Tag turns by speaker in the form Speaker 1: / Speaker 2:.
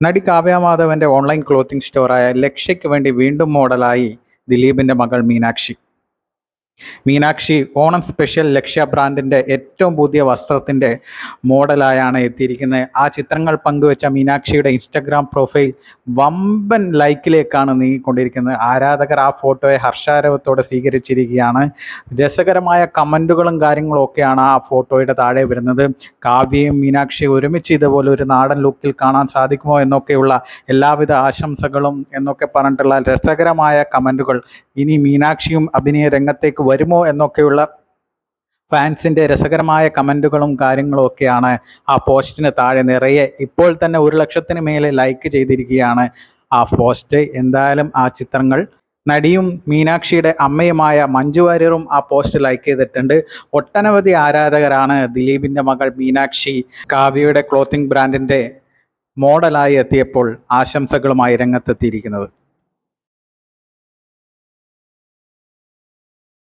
Speaker 1: നടി കാവ്യമാധവന്റെ online clothing സ്റ്റോറായ ലക്ഷ്യയ്ക്ക് വേണ്ടി വീണ്ടും മോഡലായി ദിലീപിന്റെ മകൾ മീനാക്ഷി. മീനാക്ഷി ഓണം സ്പെഷ്യൽ ലക്ഷ്യ ബ്രാൻഡിന്റെ ഏറ്റവും പുതിയ വസ്ത്രത്തിന്റെ മോഡലായാണ് എത്തിയിരിക്കുന്നത്. ആ ചിത്രങ്ങൾ പങ്കുവെച്ച മീനാക്ഷിയുടെ ഇൻസ്റ്റഗ്രാം പ്രൊഫൈൽ വമ്പൻ ലൈക്കിലേക്കാണ് നീങ്ങിക്കൊണ്ടിരിക്കുന്നത്. ആരാധകർ ആ ഫോട്ടോയെ ഹർഷാരവത്തോടെ സ്വീകരിച്ചിരിക്കുകയാണ്. രസകരമായ കമന്റുകളും കാര്യങ്ങളും ഒക്കെയാണ് ആ ഫോട്ടോയുടെ താഴെ വരുന്നത്. കാവ്യയും മീനാക്ഷിയും ഒരുമിച്ച് ഇതുപോലെ ഒരു നാടൻ ലുക്കിൽ കാണാൻ സാധിക്കുമോ എന്നൊക്കെയുള്ള എല്ലാവിധ ആശംസകളും എന്നൊക്കെ പറഞ്ഞിട്ടുള്ള രസകരമായ കമന്റുകൾ ഇനി മീനാക്ഷിയും അഭിനയ രംഗത്തേക്ക് വരുമോ എന്നൊക്കെയുള്ള ഫാൻസിന്റെ രസകരമായ കമന്റുകളും കാര്യങ്ങളും ഒക്കെയാണ് ആ പോസ്റ്റിന് താഴെ നിറയെ ഇപ്പോൾ തന്നെ ഒരു ലക്ഷത്തിന് മേലെ ലൈക്ക് ചെയ്തിരിക്കുകയാണ് ആ പോസ്റ്റ്. എന്തായാലും ആ ചിത്രങ്ങൾ നടിയും മീനാക്ഷിയുടെ അമ്മയുമായ മഞ്ജു വാര്യറും ആ പോസ്റ്റ് ലൈക്ക് ചെയ്തിട്ടുണ്ട്. ഒട്ടനവധി ആരാധകരാണ് ദിലീപിന്റെ മകൾ മീനാക്ഷി. കാവ്യയുടെ ക്ലോത്തിങ് ബ്രാൻഡിന്റെ മോഡലായി എത്തിയപ്പോൾ ആശംസകളുമായി രംഗത്തെത്തിയിരിക്കുന്നത്.